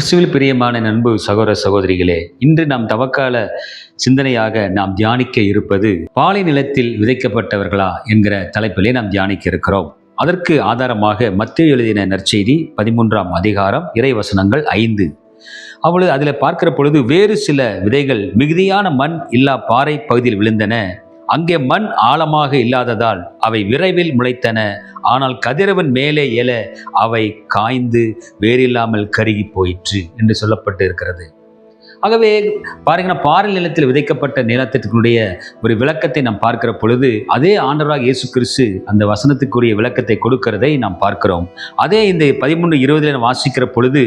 கிறிஸ்துவில் பிரியமான நண்பு சகோதர சகோதரிகளே இன்று நாம் தவக்கால சிந்தனையாக நாம் தியானிக்க இருப்பது பாலை நிலத்தில் விதைக்கப்பட்டவர்களா என்கிற தலைப்பிலே நாம் தியானிக்க இருக்கிறோம். அதற்கு ஆதாரமாக மத்திய எழுதின நற்செய்தி பதிமூன்றாம் அதிகாரம் இறைவசனங்கள் ஐந்து. அவளு அதில் பார்க்கிற பொழுது வேறு சில விதைகள் மிகுதியான மண் இல்லா பாறை பகுதியில் விழுந்தன. அங்கே மண் ஆழமாக இல்லாததால் அவை விரைவில் முளைத்தன. ஆனால் கதிரவன் மேலே எழ அவை காய்ந்து வேறில்லாமல் கருகி போயிற்று என்று சொல்லப்பட்டு இருக்கிறது ஆகவே பாருங்கன்னா பாறை நிலத்தில் விதைக்கப்பட்ட நிலத்திற்குடைய ஒரு விளக்கத்தை நாம் பார்க்கிற பொழுது அதே ஆண்டவராக இயேசு கிறிஸ்து அந்த வசனத்துக்குரிய விளக்கத்தை கொடுக்கிறதை நாம் பார்க்கிறோம். அதே இந்த பதிமூன்று இருபதில் வாசிக்கிற பொழுது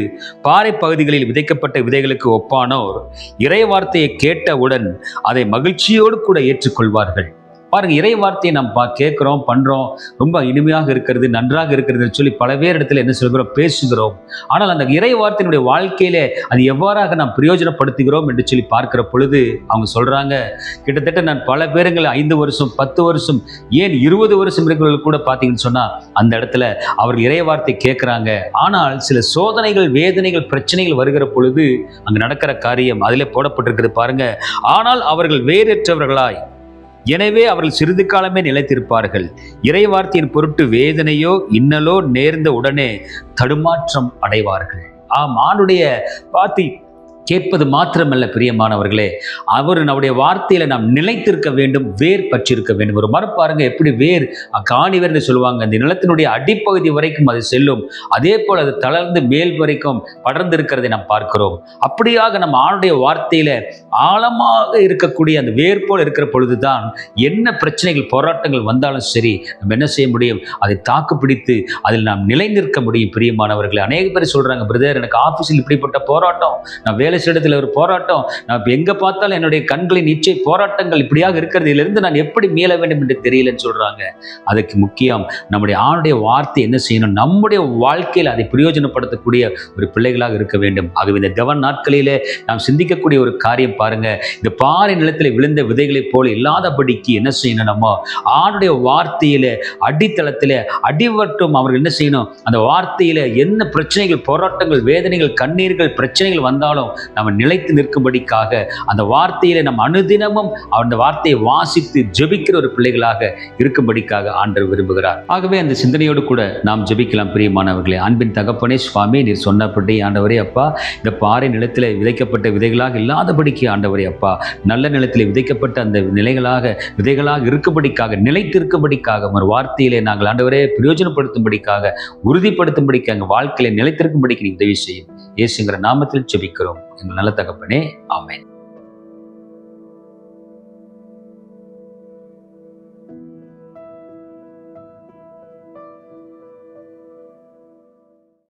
பாறை பகுதிகளில் விதைக்கப்பட்ட விதைகளுக்கு ஒப்பானோர் இறை வார்த்தையை கேட்டவுடன் அதை மகிழ்ச்சியோடு கூட ஏற்றுக்கொள்வார்கள். பாருங்க இறை வார்த்தையை நாம் பா கேட்குறோம் பண்ணுறோம் ரொம்ப இனிமையாக இருக்கிறது நன்றாக இருக்கிறது சொல்லி பல பேர் இடத்துல என்ன சொல்கிறோம் பேசுகிறோம். ஆனால் அந்த இறை வார்த்தையினுடைய வாழ்க்கையிலே அது எவ்வாறாக நாம் பிரயோஜனப்படுத்துகிறோம் என்று சொல்லி பார்க்கிற பொழுது அவங்க சொல்கிறாங்க கிட்டத்தட்ட நான் பல பேருங்களை ஐந்து வருஷம் பத்து வருஷம் ஏன் இருபது வருஷம் இருக்கிறவர்கள் கூட பார்த்தீங்கன்னு சொன்னால் அந்த இடத்துல அவர் இறை வார்த்தை கேட்குறாங்க. ஆனால் சில சோதனைகள் வேதனைகள் பிரச்சனைகள் வருகிற பொழுது அங்கே நடக்கிற காரியம் அதிலே போடப்பட்டிருக்கிறது பாருங்க. ஆனால் அவர்கள் வேறற்றவர்களாய் எனவே அவர்கள் சிறிது காலமே நிலைத்திருப்பார்கள். இறைவார்த்தையின் பொருட்டு வேதனையோ இன்னலோ நேர்ந்த உடனே தடுமாற்றம் அடைவார்கள். ஆம் ஆணுடைய வார்த்தை கேட்பது மாத்திரமல்ல பிரியமானவர்களே. அவர் நம்முடைய வார்த்தையில நாம் நிலைத்திருக்க வேண்டும் வேர் பற்றிருக்க வேண்டும். ஒரு மரம் பாருங்க எப்படி வேர் காணி வேர்னு சொல்லுவாங்க. அந்த நிலத்தினுடைய அடிப்பகுதி வரைக்கும் அது செல்லும். அதே போல் அது தளர்ந்து மேல் வரைக்கும் படர்ந்து இருக்கிறதை நாம் பார்க்கிறோம். அப்படியாக நம்ம ஆணுடைய வார்த்தையில ஆழமாக இருக்கக்கூடிய அந்த வேர் போல் இருக்கிற பொழுதுதான் என்ன பிரச்சனைகள் போராட்டங்கள் வந்தாலும் சரி நம்ம என்ன செய்ய முடியும்? அதை தாக்கு பிடித்து அதில் நாம் நிலை நிற்க முடியும் பிரியமானவர்களே. அநேக பேர் சொல்றாங்க பிரதர் எனக்கு ஆஃபீஸில் இப்படிப்பட்ட போராட்டம். நான் வேலை செய்ய ஒரு போராட்டம். நான் எங்கே பார்த்தாலும் என்னுடைய கண்களின் இச்சை போராட்டங்கள் இப்படியாக இருக்கிறதிலிருந்து நான் எப்படி மீள வேண்டும் என்று தெரியலன்னு சொல்கிறாங்க அதுக்கு முக்கியம் நம்முடைய ஆணுடைய வார்த்தை என்ன செய்யணும்? நம்முடைய வாழ்க்கையில் அதை பிரயோஜனப்படுத்தக்கூடிய ஒரு பிள்ளைகளாக இருக்க வேண்டும். ஆகவே இந்த தவன் நாட்களிலே நாம் சிந்திக்கக்கூடிய ஒரு காரியம் பாருங்க. இந்த பாறை நிலத்தில் விழுந்த விதைகளைப் போல இல்லாதபடிக்கு என்ன செய்யணும் நம்ம? ஆணுடைய வார்த்தையில அடித்தளத்தில் அடிவட்டும் அவர்கள் என்ன செய்யணும்? அந்த வார்த்தையில என்ன பிரச்சனைகள் போராட்டங்கள் வேதனைகள் கண்ணீர்கள் பிரச்சனைகள் வந்தாலும் நம்ம நிலைத்து நிற்கும்படிக்காக அந்த வார்த்தையில நம்ம அனுதினமும் அந்த வார்த்தையை வாசித்து ஜெபிக்கிற ஒரு பிள்ளைகளாக இருக்கும்படிக்காக ஆண்டவர் விரும்புகிறார். ஆகவே அந்த சிந்தனையோடு கூட நாம் ஜெபிக்கலாம் பிரியமானவர்களே. அன்பின் தகப்பனே சுவாமி நீர் சொன்னபடி ஆண்டவரே அப்பா இந்த பாறை நிலத்தில் விதைக்கப்பட்ட விதைகளாக இல்லாதபடிக்கு ஆண்டவரே அப்பா நல்ல நிலத்தில் விதைக்கப்பட்ட அந்த நிலைகளாக விதைகளாக இருக்கும்படிக்காக நிலைத்திருக்கும்படிக்காக ஒரு வார்த்தையிலே நாங்கள் ஆண்டவரே பிரயோஜனப்படுத்தும்படிக்காக உறுதிப்படுத்தும்படிக்கு எங்கள் வாழ்க்கையில நிலைத்திருக்கும்படிக்கு நீ உதவி செய்யும். இயேசுங்கிற நாமத்தில் செபிக்கிறோம் எங்கள் நல்ல தகப்பனே ஆமேன்.